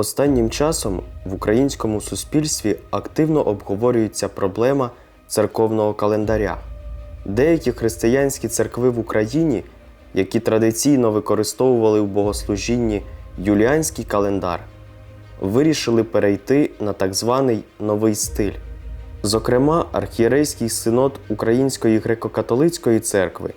Останнім часом в українському суспільстві активно обговорюється проблема церковного календаря. Деякі християнські церкви в Україні, які традиційно використовували в богослужінні юліанський календар, вирішили перейти на так званий новий стиль. Зокрема, архієрейський синод Української греко-католицької церкви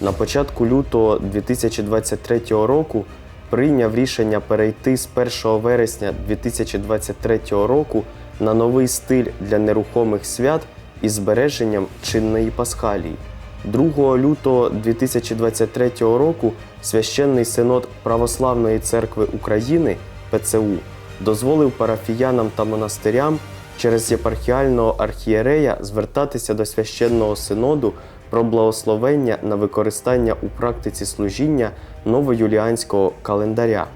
на початку лютого 2023 року прийняв рішення перейти з 1 вересня 2023 року на новий стиль для нерухомих свят із збереженням чинної пасхалії. 2 лютого 2023 року священний синод Православної церкви України ПЦУ дозволив парафіянам та монастирям через єпархіального архієрея звертатися до священного синоду про благословення на використання у практиці служіння новоюліанського календаря.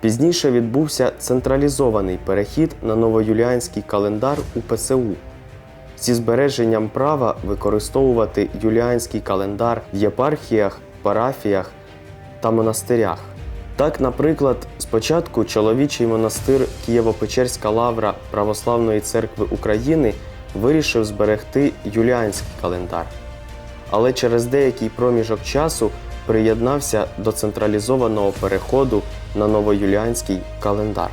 Пізніше відбувся централізований перехід на новоюліанський календар у ПСУ зі збереженням права використовувати юліанський календар в єпархіях, парафіях та монастирях. Так, наприклад, спочатку чоловічий монастир Києво-Печерська лавра Православної церкви України вирішив зберегти юліанський календар, але через деякий проміжок часу приєднався до централізованого переходу на новоюліанський календар.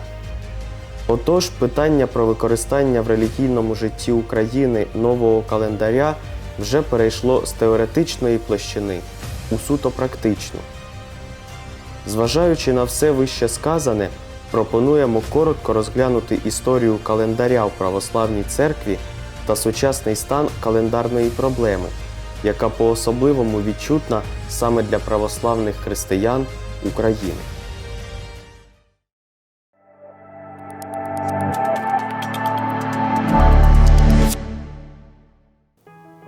Отож, питання про використання в релігійному житті України нового календаря вже перейшло з теоретичної площини у суто практичну. Зважаючи на все вище сказане, пропонуємо коротко розглянути історію календаря в православній церкві та сучасний стан календарної проблеми, яка по-особливому відчутна саме для православних християн України.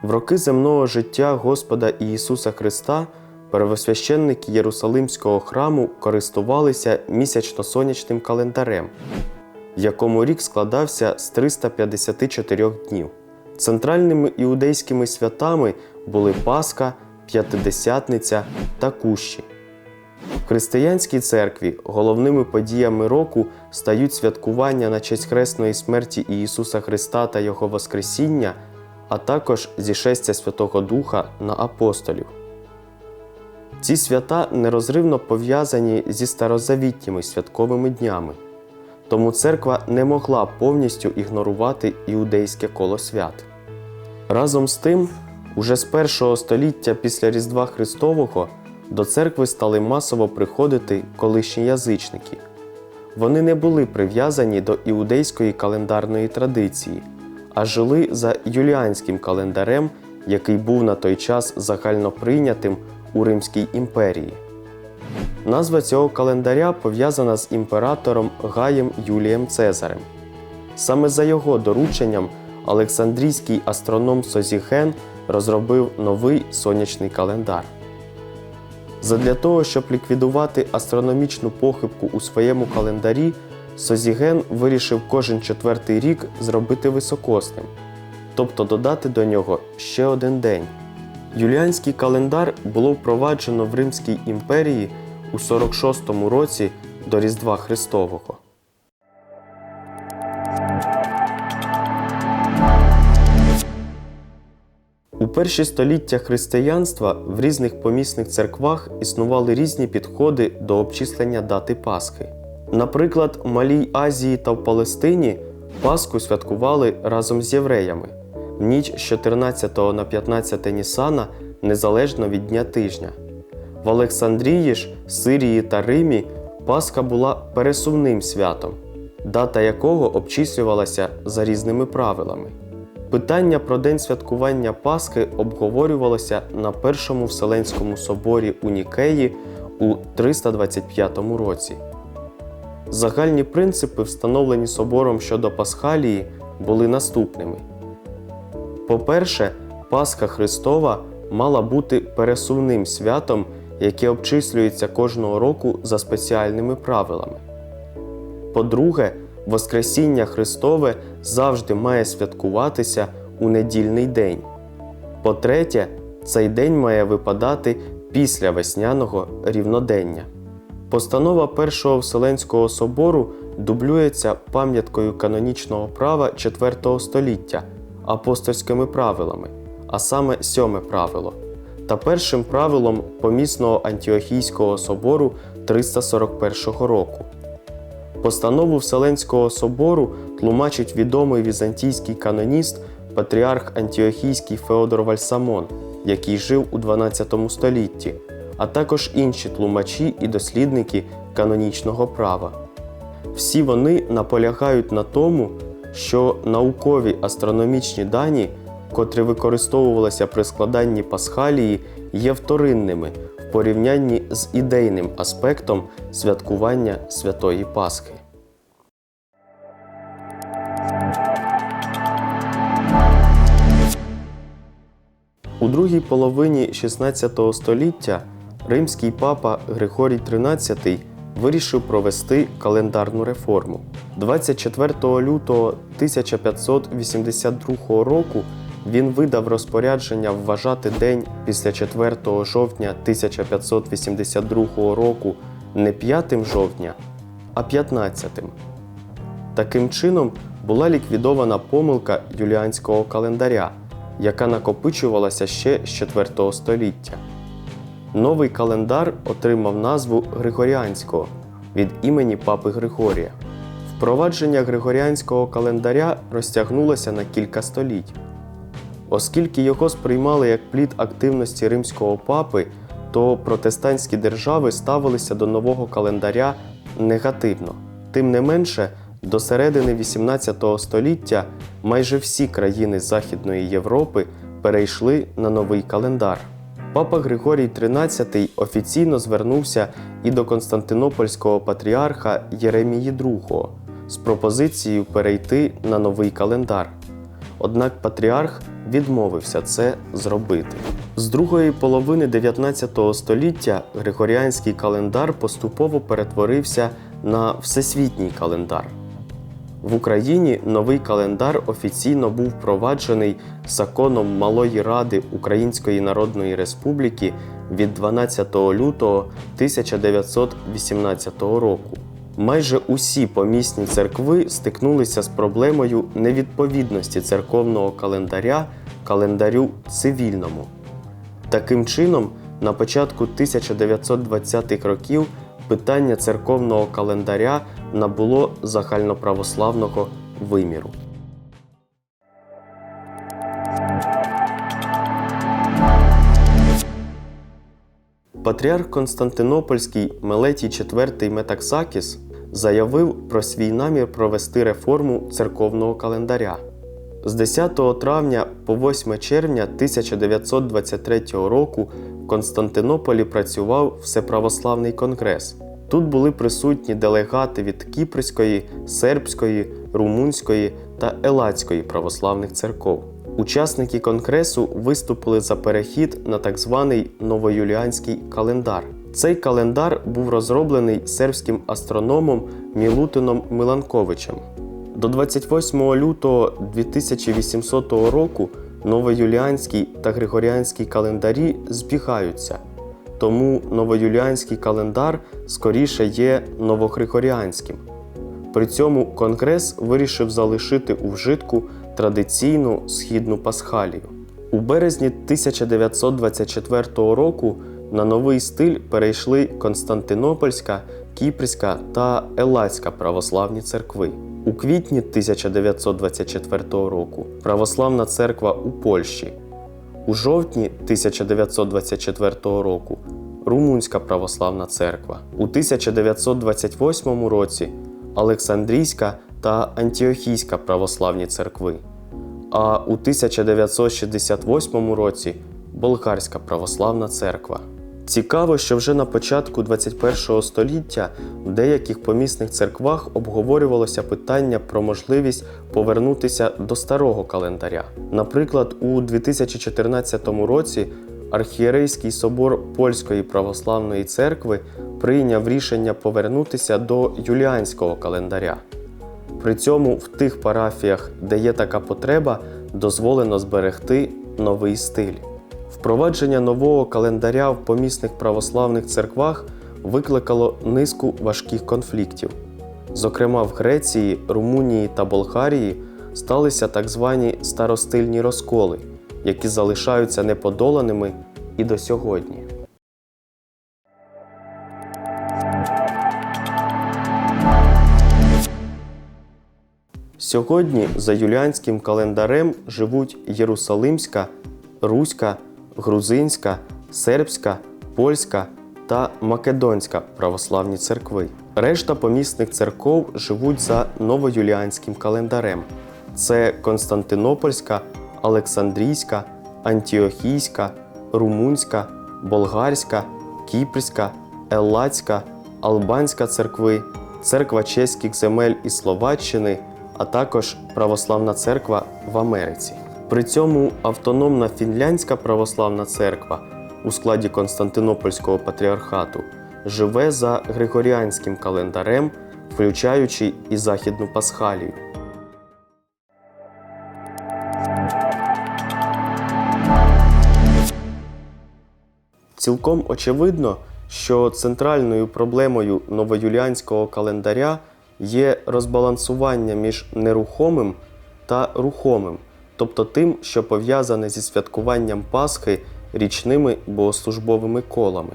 В роки земного життя Господа Ісуса Христа первосвященники Єрусалимського храму користувалися місячно-сонячним календарем, в якому рік складався з 354 днів. Центральними іудейськими святами були Пасха, П'ятидесятниця та Кущі. В християнській церкві головними подіями року стають святкування на честь хресної смерті Ісуса Христа та Його Воскресіння, а також зішестя Святого Духа на апостолів. Ці свята нерозривно пов'язані зі старозавітніми святковими днями, тому церква не могла повністю ігнорувати іудейське коло свят. Разом з тим, уже з першого століття після Різдва Христового до церкви стали масово приходити колишні язичники. Вони не були прив'язані до іудейської календарної традиції, а жили за юліанським календарем, який був на той час загальноприйнятим у Римській імперії. Назва цього календаря пов'язана з імператором Гаєм Юлієм Цезарем. Саме за його дорученням Олександрійський астроном Созіген розробив новий сонячний календар. Задля того, щоб ліквідувати астрономічну похибку у своєму календарі, Созіген вирішив кожен четвертий рік зробити високосним, тобто додати до нього ще один день. Юліанський календар було впроваджено в Римській імперії у 46-му році до Різдва Христового. У перші століття християнства в різних помісних церквах існували різні підходи до обчислення дати Пасхи. Наприклад, в Малій Азії та в Палестині Пасху святкували разом з євреями в ніч з 14 на 15 Нісана незалежно від дня тижня. В Олександрії ж, Сирії та Римі Пасха була пересувним святом, дата якого обчислювалася за різними правилами. Питання про день святкування Пасхи обговорювалося на Першому Вселенському соборі у Нікеї у 325 році. Загальні принципи, встановлені собором щодо Пасхалії, були наступними. По-перше, Пасха Христова мала бути пересувним святом, яке обчислюється кожного року за спеціальними правилами. По-друге, Воскресіння Христове завжди має святкуватися у недільний день. По-третє, цей день має випадати після весняного рівнодення. Постанова Першого Вселенського собору дублюється пам'яткою канонічного права IV століття апостольськими правилами, а саме сьоме правило, та першим правилом помісного Антіохійського собору 341 року. Постанову Вселенського собору тлумачить відомий візантійський каноніст патріарх Антіохійський Феодор Вальсамон, який жив у 12 столітті, а також інші тлумачі і дослідники канонічного права. Всі вони наполягають на тому, що наукові астрономічні дані, котрі використовувалися при складанні пасхалії, є вторинними в порівнянні з ідейним аспектом святкування Святої Пасхи. У другій половині XVI століття римський папа Григорій XIII вирішив провести календарну реформу. 24 лютого 1582 року він видав розпорядження вважати день після 4 жовтня 1582 року не 5 жовтня, а 15. Таким чином була ліквідована помилка юліанського календаря, яка накопичувалася ще з 4 століття. Новий календар отримав назву Григоріанського від імені папи Григорія. Впровадження григоріанського календаря розтягнулося на кілька століть. Оскільки його сприймали як плід активності римського папи, то протестантські держави ставилися до нового календаря негативно. Тим не менше, до середини XVIII століття майже всі країни Західної Європи перейшли на новий календар. Папа Григорій XIII офіційно звернувся і до Константинопольського патріарха Єремії II з пропозицією перейти на новий календар. Однак патріарх відмовився це зробити. З другої половини 19 століття Григоріанський календар поступово перетворився на всесвітній календар. В Україні новий календар офіційно був впроваджений законом Малої Ради Української Народної Республіки від 12 лютого 1918 року. Майже усі помісні церкви стикнулися з проблемою невідповідності церковного календаря календарю цивільному. Таким чином, на початку 1920-х років питання церковного календаря набуло загальноправославного виміру. Патріарх Константинопольський Мелетій IV Метаксакіс заявив про свій намір провести реформу церковного календаря. З 10 травня по 8 червня 1923 року в Константинополі працював Всеправославний конгрес. Тут були присутні делегати від Кіпрської, сербської, румунської та елацької православних церков. Учасники конгресу виступили за перехід на так званий новоюліанський календар. Цей календар був розроблений сербським астрономом Мілутином Миланковичем. До 28 лютого 2800 року новоюліанський та григоріанський календарі збігаються, тому новоюліанський календар скоріше є новогригоріанським. При цьому Конгрес вирішив залишити у вжитку традиційну східну пасхалію. У березні 1924 року на новий стиль перейшли Константинопольська, Кіпрська та Елацька православні церкви. У квітні 1924 року Православна церква у Польщі. У жовтні 1924 року Румунська православна церква. У 1928 році Олександрійська та Антіохійська православні церкви. А у 1968 році Болгарська православна церква. Цікаво, що вже на початку 21 століття в деяких помісних церквах обговорювалося питання про можливість повернутися до старого календаря. Наприклад, у 2014 році Архієрейський собор Польської православної церкви прийняв рішення повернутися до юліанського календаря. При цьому в тих парафіях, де є така потреба, дозволено зберегти новий стиль. Впровадження нового календаря в помісних православних церквах викликало низку важких конфліктів. Зокрема, в Греції, Румунії та Болгарії сталися так звані старостильні розколи, які залишаються неподоланими і до сьогодні. Сьогодні за юліанським календарем живуть Єрусалимська, Руська, Грузинська, Сербська, Польська та Македонська православні церкви. Решта помісних церков живуть за новоюліанським календарем. Це Константинопольська, Олександрійська, Антіохійська, Румунська, Болгарська, Кіпрська, Еллацька, Албанська церкви, церква чеських земель і Словаччини, а також Православна церква в Америці. При цьому автономна фінляндська православна церква у складі Константинопольського патріархату живе за григоріанським календарем, включаючи і Західну Пасхалію. Цілком очевидно, що центральною проблемою новоюліанського календаря є розбалансування між нерухомим та рухомим, тобто тим, що пов'язане зі святкуванням Пасхи річними богослужбовими колами.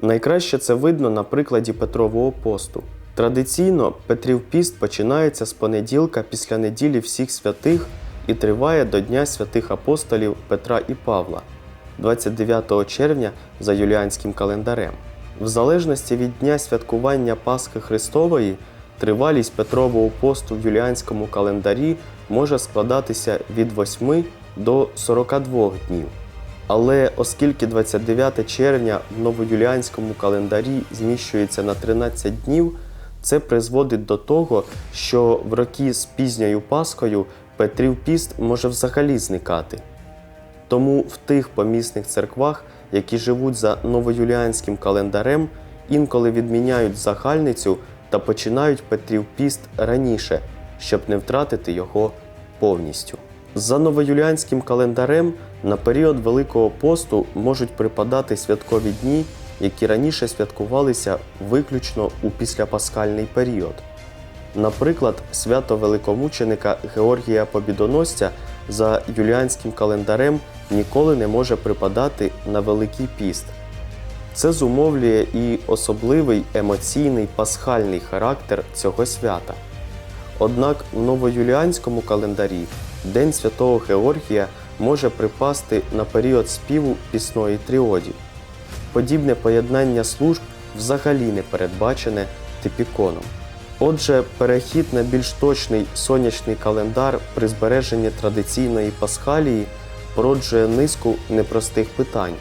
Найкраще це видно на прикладі Петрового посту. Традиційно Петрів піст починається з понеділка після неділі всіх святих і триває до Дня святих апостолів Петра і Павла, 29 червня за юліанським календарем. В залежності від дня святкування Пасхи Христової, тривалість Петрового посту в юліанському календарі може складатися від 8 до 42 днів. Але оскільки 29 червня в новоюліанському календарі зміщується на 13 днів, це призводить до того, що в роки з пізньою Пасхою Петрів піст може взагалі зникати. Тому в тих помісних церквах, які живуть за новоюліанським календарем, інколи відміняють загальницю та починають Петрів піст раніше, щоб не втратити його повністю. За новоюліанським календарем на період Великого посту можуть припадати святкові дні, які раніше святкувалися виключно у післяпасхальний період. Наприклад, свято великомученика Георгія Побідоносця за юліанським календарем ніколи не може припадати на Великий піст. Це зумовлює і особливий емоційний пасхальний характер цього свята. Однак в новоюліанському календарі День Святого Георгія може припасти на період співу пісної тріоді. Подібне поєднання служб взагалі не передбачене типіконом. Отже, перехід на більш точний сонячний календар при збереженні традиційної пасхалії породжує низку непростих питань.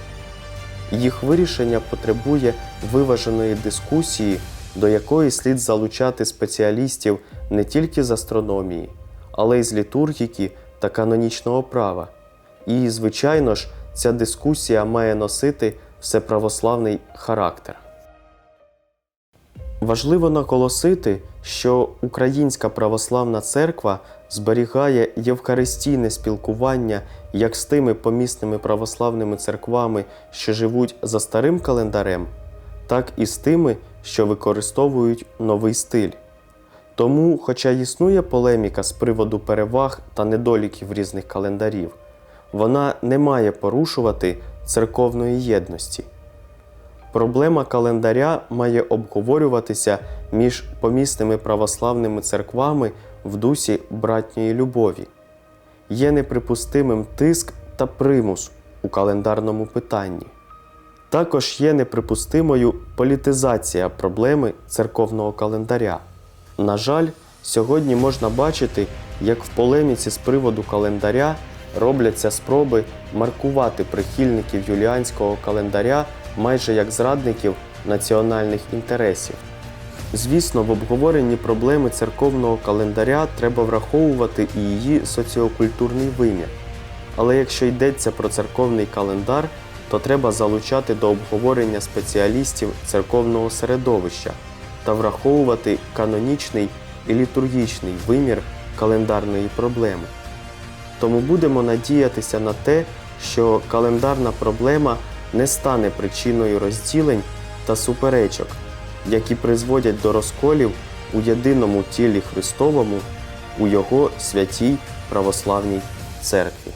Їх вирішення потребує виваженої дискусії, до якої слід залучати спеціалістів не тільки з астрономії, але й з літургіки та канонічного права. І, звичайно ж, ця дискусія має носити всеправославний характер. Важливо наголосити, що Українська православна церква зберігає євхаристійне спілкування як з тими помісними православними церквами, що живуть за старим календарем, так і з тими, що використовують новий стиль. Тому, хоча існує полеміка з приводу переваг та недоліків різних календарів, вона не має порушувати церковної єдності. Проблема календаря має обговорюватися між помісними православними церквами в дусі братньої любові. Є неприпустимим тиск та примус у календарному питанні. Також є неприпустимою політизація проблеми церковного календаря. На жаль, сьогодні можна бачити, як в полеміці з приводу календаря робляться спроби маркувати прихильників юліанського календаря майже як зрадників національних інтересів. Звісно, в обговоренні проблеми церковного календаря треба враховувати і її соціокультурний вимір. Але якщо йдеться про церковний календар, то треба залучати до обговорення спеціалістів церковного середовища та враховувати канонічний і літургічний вимір календарної проблеми. Тому будемо надіятися на те, що календарна проблема не стане причиною розділень та суперечок, які призводять до розколів у єдиному тілі Христовому у Його святій православній церкві.